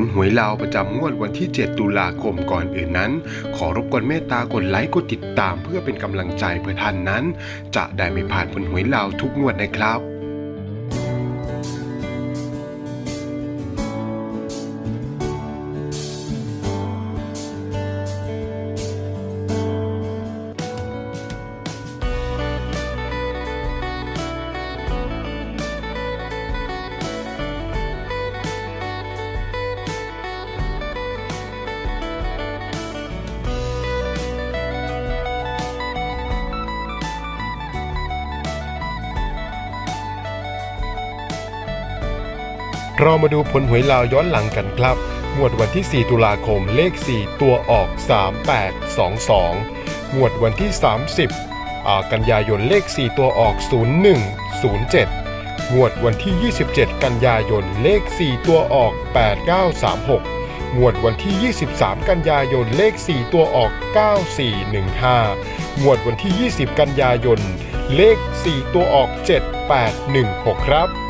ลหวยลาวประจำงวดวันที่ 7 ตุลาคมก่อนอื่นนั้น ขอรบกวนเมตตากดไลค์กดติดตามเพื่อเป็นกำลังใจเพื่อท่านนั้น จะได้ไม่พลาดผลหวยลาวทุกงวดนะครับ เรามาดูผลหวยลาวย้อนหลังกันครับ งวดวันที่ 4 ตุลาคมเลข 4 ตัวออก 3822 งวดวันที่ 30 กันยายนเลข 4 ตัวออก 0107 งวดวันที่ 27 กันยายนเลข 4 ตัวออก 8936 งวดวันที่ 23 กันยายนเลข 4 ตัวออก 9415 งวดวันที่ 20 กันยายนเลข 4 ตัวออก 7816 ครับ